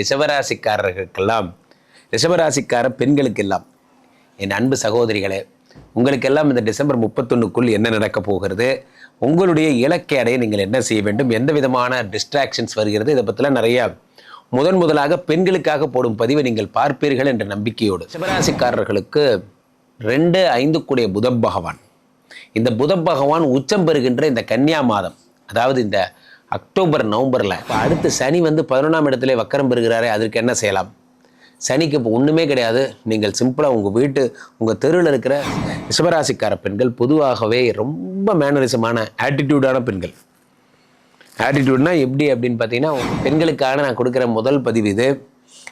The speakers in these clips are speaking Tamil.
ரிஷபராசிக்காரர்களுக்கெல்லாம் ரிஷபராசிக்கார பெண்களுக்கெல்லாம் என் அன்பு சகோதரிகளே உங்களுக்கெல்லாம் இந்த டிசம்பர் முப்பத்தொன்னுக்குள் என்ன நடக்கப் போகிறது? உங்களுடைய இலக்கை அடைய நீங்கள் என்ன செய்ய வேண்டும்? எந்த விதமான டிஸ்ட்ராக்ஷன்ஸ் வருகிறது? இதை பற்றிலாம் நிறைய முதன் முதலாக பெண்களுக்காக போடும் பதிவை நீங்கள் பார்ப்பீர்கள் என்ற நம்பிக்கையோடு. சிவராசிக்காரர்களுக்கு ரெண்டு ஐந்து கூடிய புத பகவான். இந்த புத பகவான் உச்சம் பெறுகின்ற இந்த கன்னியா மாதம் அதாவது இந்த அக்டோபர் நவம்பரில். இப்போ அடுத்து சனி வந்து பதினொன்றாம் இடத்துல வக்கரம் பெறுகிறாரே அதற்கு என்ன செய்யலாம்? சனிக்கு இப்போ ஒன்றுமே கிடையாது. நீங்கள் சிம்பிளாக உங்கள் வீட்டு உங்கள் தெருவில் இருக்கிற ரிஷபராசிக்கார பெண்கள் பொதுவாகவே ரொம்ப மேனரிசமான ஆட்டிடியூடான பெண்கள். ஆட்டிடியூட்னா எப்படி அப்படின்னு பார்த்தீங்கன்னா பெண்களுக்கான நான் கொடுக்குற முதல் பதிவு இது.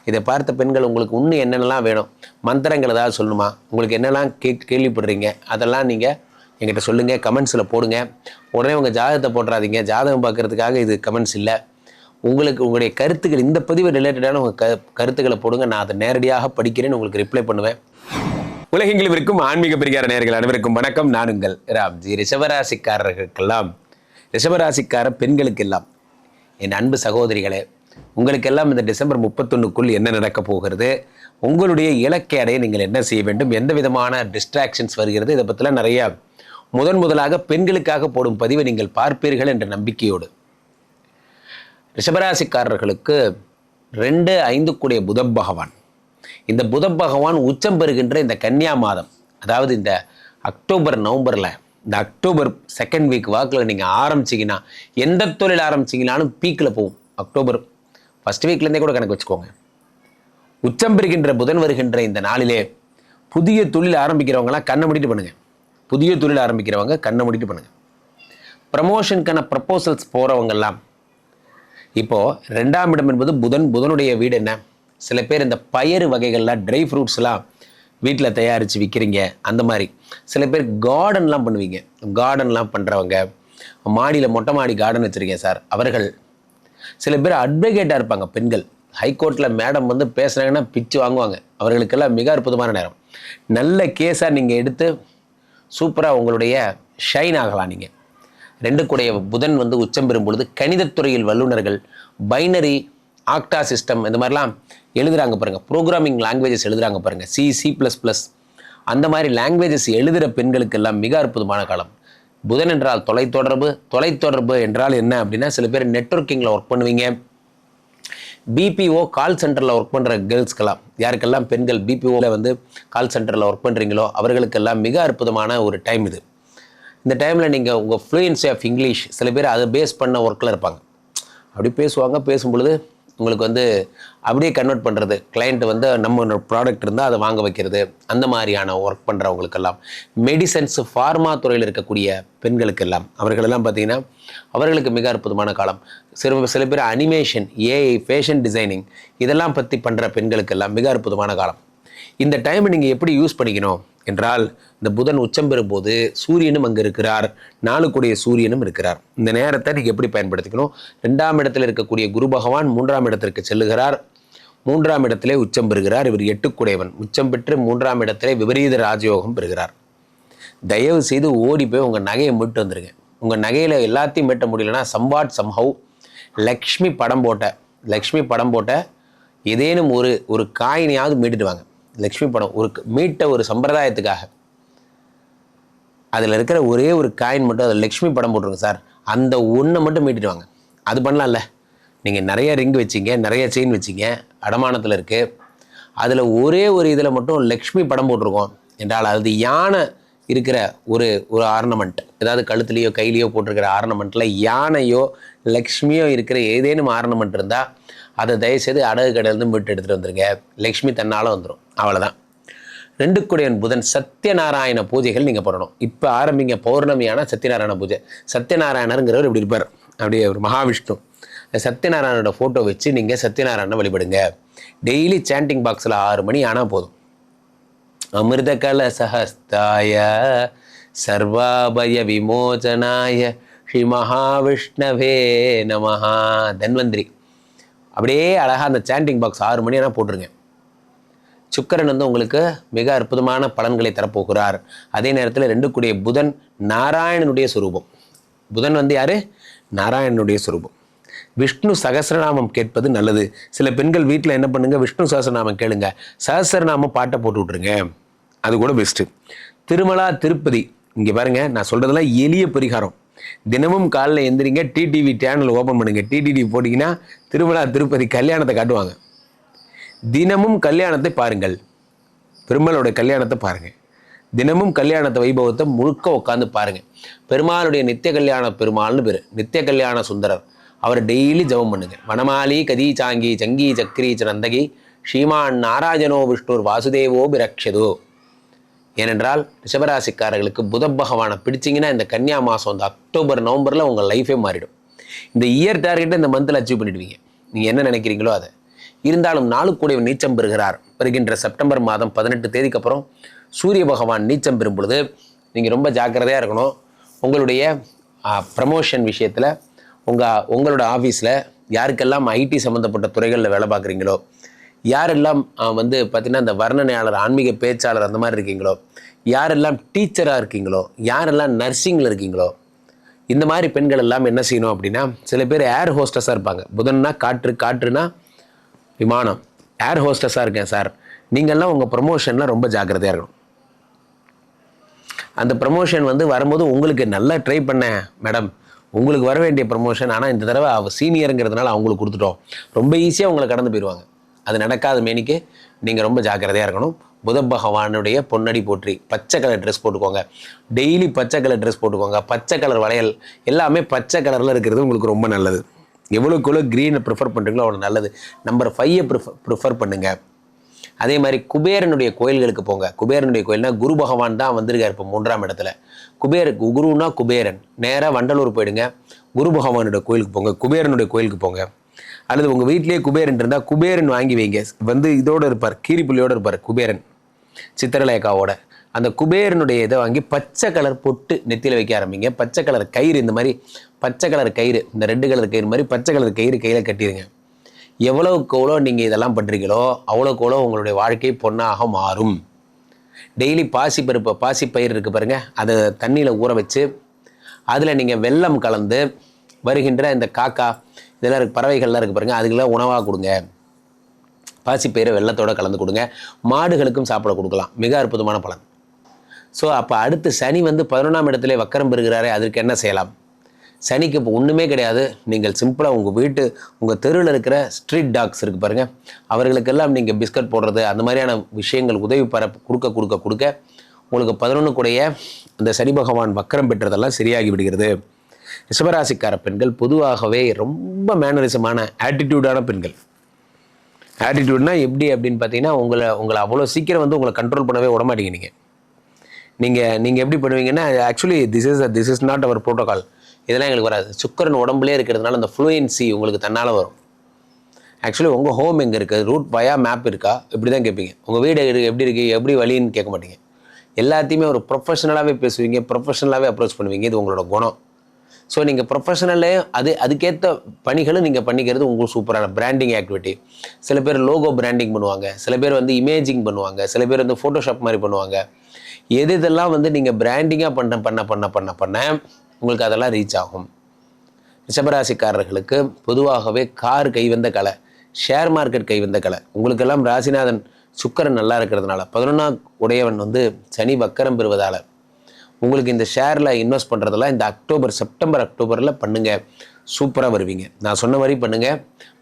இதை பார்த்த பெண்கள் உங்களுக்கு இன்னும் என்னென்னலாம் வேணும்? மந்திரங்கள் ஏதாவது சொல்லணுமா? உங்களுக்கு என்னெல்லாம் கே கேள்விப்படுறீங்க? அதெல்லாம் நீங்கள் எங்கிட்ட சொல்லுங்கள் கமெண்ட்ஸில் போடுங்க. உடனே உங்கள் ஜாதகத்தை போட்டுறாதீங்க. ஜாதகம் பார்க்குறதுக்காக இது கமெண்ட்ஸ் இல்லை. உங்களுக்கு உங்களுடைய கருத்துக்கள் இந்த பதிவு ரிலேட்டடான உங்கள் க கருத்துக்களை போடுங்க. நான் அதை நேரடியாக படிக்கிறேன்னு உங்களுக்கு ரிப்ளை பண்ணுவேன். உலகெங்கிலும் இருக்கும் ஆன்மீக பிரிகார நேர்கள் அனைவருக்கும் வணக்கம். நானுங்கள் ராம்ஜி. ரிஷபராசிக்காரர்களுக்கெல்லாம் ரிஷபராசிக்கார பெண்களுக்கெல்லாம் என் அன்பு சகோதரிகளே உங்களுக்கெல்லாம் இந்த டிசம்பர் முப்பத்தொன்னுக்குள் என்ன நடக்கப் போகிறது? உங்களுடைய இலக்கை அடைய நீங்கள் என்ன செய்ய வேண்டும்? எந்த விதமான டிஸ்ட்ராக்ஷன்ஸ் வருகிறது? இதை பற்றிலாம் நிறையா முதன் முதலாக பெண்களுக்காக போடும் பதிவை நீங்கள் பார்ப்பீர்கள் என்ற நம்பிக்கையோடு. ரிஷபராசிக்காரர்களுக்கு ரெண்டு ஐந்து கூடிய புத பகவான். இந்த புத பகவான் உச்சம் பெறுகின்ற இந்த கன்னியா மாதம் அதாவது இந்த அக்டோபர் நவம்பரில் இந்த அக்டோபர் செகண்ட் வீக் வாக்கில் நீங்கள் ஆரம்பிச்சிங்கன்னா எந்த தொழில் ஆரம்பிச்சிங்கனாலும் பீக்கில் போகும் அக்டோபர். ஃபஸ்ட் வீக்லேருந்தே கூட கணக்கு வச்சுக்கோங்க. உச்சம் பெறுகின்ற புதன் வருகின்ற இந்த நாளிலே புதிய தொழில் ஆரம்பிக்கிறவங்களாம் கண்ணை முடிட்டு பண்ணுங்க. புதிய தொழில் ஆரம்பிக்கிறவங்க கண்ணை மூடிட்டு பண்ணுங்கள் ப்ரமோஷனுக்கான ப்ரப்போசல்ஸ் போகிறவங்கெல்லாம் இப்போது ரெண்டாம் இடம் என்பது புதன் புதனுடைய வீடு என்ன? சில பேர் இந்த பயறு வகைகள்லாம் ட்ரை ஃப்ரூட்ஸ்லாம் வீட்டில் தயாரித்து விற்கிறீங்க அந்த மாதிரி. சில பேர் கார்டன்லாம் பண்ணுவீங்க. கார்டன்லாம் பண்ணுறவங்க மாடியில் மொட்டை மாடி கார்டன் வச்சுருக்கேன் சார் அவர்கள் சில பேர் அட்வொகேட்டாக இருப்பாங்க பெண்கள். ஹைகோர்ட்டில் மேடம் வந்து பேசுனாங்கன்னா பிச்சு வாங்குவாங்க. அவர்களுக்கெல்லாம் மிக அற்புதமான நேரம். நல்ல கேஸாக நீங்கள் எடுத்து சூப்பராக உங்களுடைய ஷைன் ஆகலாம் நீங்கள் ரெண்டு கூடைய புதன் வந்து உச்சம் பெறும் பொழுது கணிதத்துறையில் வல்லுநர்கள் பைனரி ஆக்டா சிஸ்டம் இந்த மாதிரிலாம் எழுதுறாங்க பாருங்கள் ப்ரோக்ராமிங் லாங்குவேஜஸ் எழுதுறாங்க பாருங்கள் சி சி ப்ளஸ் ப்ளஸ் அந்த மாதிரி லாங்குவேஜஸ் எழுதுகிற பெண்களுக்கெல்லாம் மிக அற்புதமான காலம். புதன் என்றால் தொலைத்தொடர்பு தொலைத்தொடர்பு என்றால் என்ன அப்படின்னா சில பேர் நெட்வொர்க்கிங்கில் ஒர்க் பண்ணுவீங்க. பிபிஓ கால் சென்டரில் ஒர்க் பண்ணுற கேர்ள்ஸ்க்கெல்லாம் யாருக்கெல்லாம் பெண்கள் பிபிஓவில் வந்து கால் சென்டரில் ஒர்க் பண்ணுறீங்களோ அவர்களுக்கெல்லாம் மிக அற்புதமான ஒரு டைம் இது. இந்த டைமில் நீங்கள் உங்கள் ஃப்ளூயன்சி ஆஃப் இங்கிலீஷ் சில பேர் அதை பேஸ் பண்ண ஒர்க்கில் இருப்பாங்க. அப்படி பேசுவாங்க பேசும்பொழுது உங்களுக்கு வந்து அப்படியே கன்வெர்ட் பண்ணுறது கிளைண்ட் வந்து நம்ம ப்ராடக்ட் இருந்தால் அதை வாங்க வைக்கிறது. அந்த மாதிரியான ஒர்க் பண்ணுறவங்களுக்கெல்லாம் மெடிசன்ஸ் ஃபார்மா துறையில் இருக்கக்கூடிய பெண்களுக்கெல்லாம் அவர்களெல்லாம் பார்த்திங்கன்னா அவர்களுக்கு மிக அற்புதமான காலம். சில சில பேர் அனிமேஷன் ஏஐ ஃபேஷன் டிசைனிங் இதெல்லாம் பற்றி பண்ணுற பெண்களுக்கெல்லாம் மிக அற்புதமான காலம். இந்த டைமை நீங்கள் எப்படி யூஸ் பண்ணிக்கணும்? என்றால் இந்த புதன் உச்சம் பெறும்போது சூரியனும் அங்கே இருக்கிறார். நாளுக்குடைய சூரியனும் இருக்கிறார். இந்த நேரத்தை நீங்கள் எப்படி பயன்படுத்திக்கணும்? ரெண்டாம் இடத்தில் இருக்கக்கூடிய குரு பகவான் மூன்றாம் இடத்திற்கு செல்லுகிறார். மூன்றாம் இடத்திலே உச்சம் பெறுகிறார். இவர் எட்டுக்குடையவன். உச்சம் பெற்று மூன்றாம் இடத்திலே விபரீத ராஜயோகம் பெறுகிறார். தயவு செய்து ஓடி போய் உங்கள் நகையை மீட்டு வந்துருங்க. உங்கள் நகையில் எல்லாத்தையும் மீட்ட முடியலன்னா சம்பாட் சம்ஹவ் லக்ஷ்மி படம் போட்ட லக்ஷ்மி படம் போட்ட ஏதேனும் ஒரு ஒரு காயினையாவது மீட்டுட்டு வாங்க. லக்ஷ்மி படம் ஒரு மீட்ட ஒரு சம்பிரதாயத்துக்காக. அதில் இருக்கிற ஒரே ஒரு காயின் மட்டும் அதில் லக்ஷ்மி படம் போட்டுருங்க சார். அந்த ஒன்றை மட்டும் மீட்டுட்டு வாங்க. அது பண்ணலாம்ல. நீங்கள் நிறைய ரிங் வச்சிங்க நிறைய செயின் வச்சிங்க அடமானத்தில் இருக்குது அதில் ஒரே ஒரு இதில் மட்டும் லக்ஷ்மி படம் போட்டிருக்கோம் என்றால் அது யானை இருக்கிற ஒரு ஒரு ஆர்னமெண்ட் ஏதாவது கழுத்துலேயோ கையிலையோ போட்டிருக்கிற ஆர்னமெண்ட்டில் யானையோ லக்ஷ்மியோ இருக்கிற ஏதேனும் ஆர்னமெண்ட் இருந்தால் அதை தயவுசெய்து அடகு கடையிலேருந்து மீட்டு எடுத்துகிட்டு வந்துருங்க. லக்ஷ்மி தன்னால் வந்துடும் அவ்வளோதான் ரெண்டு குடையன் புதன் சத்யநாராயண பூஜைகள் நீங்கள் பண்ணணும். இப்போ ஆரம்பிங்க பௌர்ணமியான சத்யநாராயண பூஜை. சத்யநாராயணருங்கிறவர் இப்படி இருப்பார். அப்படியே ஒரு மகாவிஷ்ணு. சத்யநாராயணோட ஃபோட்டோ வச்சு நீங்கள் சத்யநாராயணனை வழிபடுங்க. டெய்லி சாண்டிங் பாக்ஸில் ஆறு மணி ஆனால் போதும். அமிர்த கலசஹஸ்தாய சர்வாபய விமோச்சனாய ஸ்ரீ மகாவிஷ்ணவே நமஹா. தன்வந்திரி அப்படியே அழகாக அந்த சாண்டிங் பாக்ஸ் ஆறு மணி ஆனால் போட்டுருங்க. சுக்கரன் வந்து உங்களுக்கு மிக அற்புதமான பலன்களை தரப்போகிறார். அதே நேரத்தில் ரெண்டு கூடிய புதன் நாராயணனுடைய சுரூபம். புதன் வந்து யாரு? நாராயணனுடைய சுரூபம். விஷ்ணு சகஸ்ரநாமம் கேட்பது நல்லது. சில பெண்கள் வீட்டில் என்ன பண்ணுங்கள் விஷ்ணு சகஸ்ரநாமம் கேளுங்க. சகஸ்ரநாமம் பாட்டை போட்டு விட்ருங்க அது கூட பெஸ்ட்டு திருமலா திருப்பதி. இங்கே பாருங்க நான் சொல்கிறதெல்லாம் எளிய பரிகாரம். தினமும் காலைல எந்திரிங்க டிடிவி சேனல் ஓப்பன் பண்ணுங்கள் டிடிவி போட்டிங்கன்னா திருமலா திருப்பதி கல்யாணத்தை காட்டுவாங்க. தினமும் கல்யாணத்தை பாருங்கள். பெருமாளுடைய கல்யாணத்தை பாருங்கள் தினமும் கல்யாணத்தை வைபவத்தை முழுக்க உட்காந்து பாருங்கள் பெருமாளுடைய நித்திய கல்யாண பெருமாள்னு பேர். நித்திய கல்யாண சுந்தரர். அவர் டெய்லி ஜபம் பண்ணுங்கள் வனமாலி கதி சாங்கி சங்கி சக்கரி நந்தகி ஸ்ரீமான் நாராஜனோ விஷ்ணுர் வாசுதேவோ பிரக்ஷதோ ஏனென்றால் ரிஷபராசிக்காரர்களுக்கு புத பகவானை பிடிச்சிங்கன்னா இந்த கன்னியா மாதம் இந்த அக்டோபர் நவம்பரில் உங்கள் லைஃபே மாறிடும். இந்த இயர் டார்கெட்டை இந்த மந்தில் அச்சீவ் பண்ணிடுவீங்க. நீங்கள் என்ன நினைக்கிறீங்களோ அதை. இருந்தாலும் நாளுக்குடைய நீச்சம் பெறுகிறார். வருகின்ற செப்டம்பர் மாதம் பதினெட்டு தேதிக்கு அப்புறம் சூரிய பகவான் நீச்சம் பெறும் பொழுது நீங்கள் ரொம்ப ஜாக்கிரதையாக இருக்கணும். உங்களுடைய ப்ரமோஷன் விஷயத்தில் உங்கள் உங்களோட ஆஃபீஸில் யாருக்கெல்லாம் ஐடி சம்மந்தப்பட்ட துறைகளில் வேலை பார்க்குறீங்களோ யாரெல்லாம் வந்து பார்த்திங்கன்னா இந்த வர்ணனையாளர் ஆன்மீக பேச்சாளர் அந்த மாதிரி இருக்கீங்களோ யாரெல்லாம் டீச்சராக இருக்கீங்களோ யாரெல்லாம் நர்சிங்கில் இருக்கீங்களோ இந்த மாதிரி பெண்கள் எல்லாம் என்ன செய்யணும் அப்படின்னா சில பேர் ஏர் ஹோஸ்டஸாக இருப்பாங்க. புதன்னா காற்று காற்றுனா விமானம். ஏர் ஹோஸ்டஸாக இருக்கேன் சார். நீங்கள்லாம் உங்கள் ப்ரமோஷனில் ரொம்ப ஜாக்கிரதையாக இருக்கணும். அந்த ப்ரமோஷன் வந்து வரும்போது உங்களுக்கு நல்லா ட்ரை பண்ணேன் மேடம் உங்களுக்கு வர வேண்டிய ப்ரமோஷன் ஆனால் இந்த தடவை அவள் சீனியருங்கிறதுனால அவங்களுக்கு கொடுத்துட்டோம். ரொம்ப ஈஸியாக உங்களை கடந்து போயிடுவாங்க அது நடக்காத மேனிக்கு நீங்கள் ரொம்ப ஜாக்கிரதையாக இருக்கணும். புத பகவானுடைய பொன்னடி போற்றி பச்சை கலர் ட்ரெஸ் போட்டுக்கோங்க. டெய்லி பச்சை கலர் ட்ரெஸ் போட்டுக்கோங்க. பச்சை கலர் வளையல் எல்லாமே பச்சை கலரில் இருக்கிறது உங்களுக்கு ரொம்ப நல்லது. எவ்வளோக்கு எவ்வளோ க்ரீனை ப்ரிஃபர் பண்ணுறீங்களோ அவ்வளோ நல்லது. நம்பர் ஃபைவை ப்ரிஃபர் ப்ரிஃபர் பண்ணுங்கள் அதே மாதிரி குபேரனுடைய கோயில்களுக்கு போங்க. குபேரனுடைய கோயில்னா குரு பகவான் தான் வந்திருக்கார் இப்போ மூன்றாம் இடத்துல. குபேர குருன்னா குபேரன். நேராக வண்டலூர் போயிடுங்க. குரு பகவானுடைய கோயிலுக்கு போங்க. குபேரனுடைய கோயிலுக்கு போங்க. அல்லது உங்கள் வீட்டிலேயே குபேரன் இருந்தால் குபேரன் வாங்கி வைங்க. வந்து இதோடு இருப்பார் கீரிப்புள்ளியோடு இருப்பார் குபேரன். சித்திரலேகாவோட. அந்த குபேரனுடைய இதை வாங்கி பச்சை கலர் பொட்டு நெத்தியில் வைக்க ஆரம்பிங்க. பச்சை கலர் கயிறு இந்த மாதிரி பச்சை கலர் கயிறு இந்த ரெட்டு கலர் கயிறு மாதிரி பச்சை கலர் கயிறு கையில் கட்டிடுங்க எவ்வளோக்கு எவ்வளோ நீங்கள் இதெல்லாம் பண்ணுறீங்களோ அவ்வளோக்கு எவ்வளோ உங்களுடைய வாழ்க்கை பொண்ணாக மாறும். டெய்லி பாசி பருப்பு பாசி பயிர் இருக்குது பாருங்கள் அதை தண்ணியில் ஊற வச்சு அதில் நீங்கள் வெல்லம் கலந்து வருகின்ற இந்த காக்கா இதெல்லாம் இருக்குது பறவைகள்லாம் இருக்குது பாருங்கள் அதுக்கெல்லாம் உணவாக கொடுங்க. பாசிப்பயிரை வெள்ளத்தோடு கலந்து கொடுங்க. மாடுகளுக்கும் சாப்பிட கொடுக்கலாம். மிக அற்புதமான பலன். ஸோ அப்போ அடுத்து சனி வந்து பதினொன்றாம் இடத்துல வக்கரம் பெறுகிறாரே அதற்கு என்ன செய்யலாம்? சனிக்கு இப்போ ஒன்றுமே கிடையாது. நீங்கள் சிம்பிளாக உங்கள் வீட்டு உங்கள் தெருவில் இருக்கிற ஸ்ட்ரீட் டாக்ஸ் இருக்குது பாருங்கள் அவர்களுக்கெல்லாம் நீங்கள் பிஸ்கட் போடுறது அந்த மாதிரியான விஷயங்கள் உதவி பெற கொடுக்க கொடுக்க கொடுக்க உங்களுக்கு பதினொன்று கூடைய இந்த சனி பகவான் வக்கரம் பெற்றதெல்லாம் சரியாகி விடுகிறது. ரிஷபராசிக்கார பெண்கள் பொதுவாகவே ரொம்ப மேனரிசமான ஆட்டிடியூடான பெண்கள். ஆட்டிடியூட்னா எப்படி அப்படின்னு பார்த்தீங்கன்னா உங்களை உங்களை அவ்வளோ சீக்கிரம் வந்து உங்களை கண்ட்ரோல் பண்ணவே விடமாட்டீங்க நீங்கள் நீங்கள் நீங்கள் எப்படி பண்ணுவீங்கன்னா actually this is this is not our protocol இதெல்லாம் எங்களுக்கு வராது. சுக்கரன் உடம்புலே இருக்கிறதுனால அந்த ஃப்ளூயன்சி உங்களுக்கு தன்னால் வரும். ஆக்சுவலி உங்கள் ஹோம் எங்கே இருக்குது ரூட் பயா மேப் இருக்கா? இப்படி தான் கேட்பீங்க. உங்கள் வீடு எப்படி இருக்குது எப்படி வழின்னு கேட்க மாட்டீங்க. எல்லாத்தையுமே ஒரு ப்ரொஃபஷனலாகவே பேசுவீங்க. ப்ரொஃபஷனலாகவே அப்ரோச் பண்ணுவீங்க. இது உங்களோட குணம். ஸோ நீங்கள் ப்ரொஃபஷனலே அது அதுக்கேற்ற பணிகளும் நீங்கள் பண்ணிக்கிறது உங்களுக்கு சூப்பரான பிராண்டிங் ஆக்டிவிட்டி சில பேர் லோகோ பிராண்டிங் பண்ணுவாங்க. சில பேர் வந்து இமேஜிங் பண்ணுவாங்க. சில பேர் வந்து ஃபோட்டோஷாப் மாதிரி பண்ணுவாங்க. எது இதெல்லாம் வந்து நீங்கள் பிராண்டிங்காக பண்ண பண்ண பண்ண பண்ண பண்ண உங்களுக்கு அதெல்லாம் ரீச் ஆகும். ரிஷபராசிக்காரர்களுக்கு பொதுவாகவே கார் கைவந்த கலை ஷேர் மார்க்கெட் கைவந்த கலை. உங்களுக்கெல்லாம் ராசிநாதன் சுக்கரன் நல்லா இருக்கிறதுனால பதினொன்றாம் உடையவன் வந்து சனி வக்கரம் பெறுவதால் உங்களுக்கு இந்த ஷேரில் இன்வெஸ்ட் பண்ணுறதெல்லாம் இந்த அக்டோபர் செப்டம்பர் அக்டோபரில் பண்ணுங்கள் சூப்பராக வருவீங்க. நான் சொன்ன மாதிரி பண்ணுங்கள்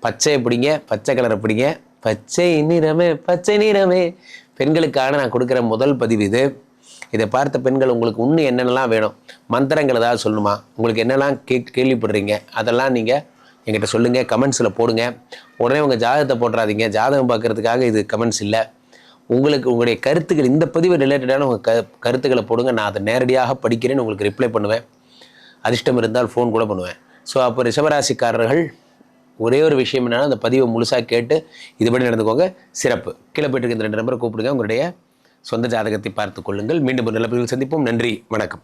பச்சையை பிடிங்க பச்சை கலரை பிடிங்க. பச்சை நிறமே பச்சை நிறமே. பெண்களுக்கான நான் கொடுக்குற முதல் பதிவு இது. இதை பார்த்த பெண்கள் உங்களுக்கு இன்னும் என்னென்னலாம் வேணும்? மந்திரங்கள் ஏதாவது சொல்லணுமா? உங்களுக்கு என்னெல்லாம் கே கேள்விப்படுறீங்க? அதெல்லாம் நீங்கள் எங்கிட்ட சொல்லுங்கள் கமெண்ட்ஸில் போடுங்க. உடனே உங்கள் ஜாதகத்தை போட்டுறாதீங்க. ஜாதகம் பார்க்கறதுக்காக இது கமெண்ட்ஸ் இல்லை. உங்களுக்கு உங்களுடைய கருத்துக்கள் இந்த பதிவு ரிலேட்டடான உங்கள் க கருத்துக்களை போடுங்க. நான் அதை நேரடியாக படிக்கிறேன்னு உங்களுக்கு ரிப்ளை பண்ணுவேன். அதிர்ஷ்டம் இருந்தால் ஃபோன் கூட பண்ணுவேன். ஸோ அப்போ ரிஷபராசிக்காரர்கள் ஒரே ஒரு விஷயம் என்னென்னா அந்த பதிவை முழுசாக கேட்டு இதுபடி நடந்துக்கோங்க. சிறப்பு. கீழே போயிட்டு இந்த ரெண்டு நம்பரை கூப்பிடுங்க. உங்களுடைய சொந்த ஜாதகத்தை பார்த்து கொள்ளுங்கள். மீண்டும் ஒரு நல்ல சந்திப்போம். நன்றி. வணக்கம்.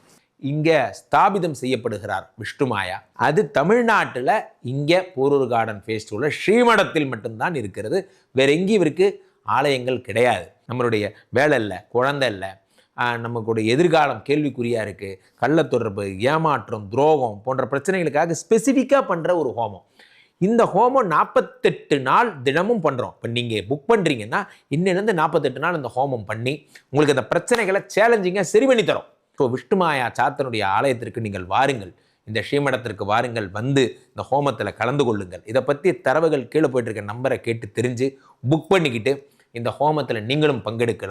இங்கே ஸ்தாபிதம் செய்யப்படுகிறார் விஷ்ணுமாயா அது தமிழ்நாட்டில் இங்கே போரூர் கார்டன் ஃபேஸ்டிவலில் ஸ்ரீமடத்தில் மட்டும்தான் இருக்கிறது. வேற எங்கேயும் இருக்குது ஆலயங்கள் கிடையாது. நம்மளுடைய வேலை இல்லை குழந்தை இல்லை. நமக்குடைய எதிர்காலம் கேள்விக்குறியாக இருக்குது கள்ளத்தொடர்பு ஏமாற்றம் துரோகம் போன்ற பிரச்சனைகளுக்காக ஸ்பெசிஃபிக்காக பண்ணுற ஒரு ஹோமம். இந்த ஹோமம் நாற்பத்தெட்டு நாள் தினமும் பண்ணுறோம் இப்போ நீங்கள் புக் பண்ணுறீங்கன்னா இன்னிலேருந்து நாற்பத்தெட்டு நாள் இந்த ஹோமம் பண்ணி உங்களுக்கு அந்த பிரச்சனைகளை சேலஞ்சிங்காக சரி பண்ணி தரோம். ஸோ விஷ்ணுமாயா சாத்தனுடைய ஆலயத்திற்கு நீங்கள் வாருங்கள். இந்த ஸ்ரீமடத்திற்கு வாருங்கள் வந்து இந்த ஹோமத்தில் கலந்து கொள்ளுங்கள். இதை பற்றி தரவுகள் கீழே போயிட்டுருக்க நம்பரை கேட்டு தெரிஞ்சு புக் பண்ணிக்கிட்டு இந்த ஹோமத்தில் நீங்களும் பங்கெடுக்கலாம்.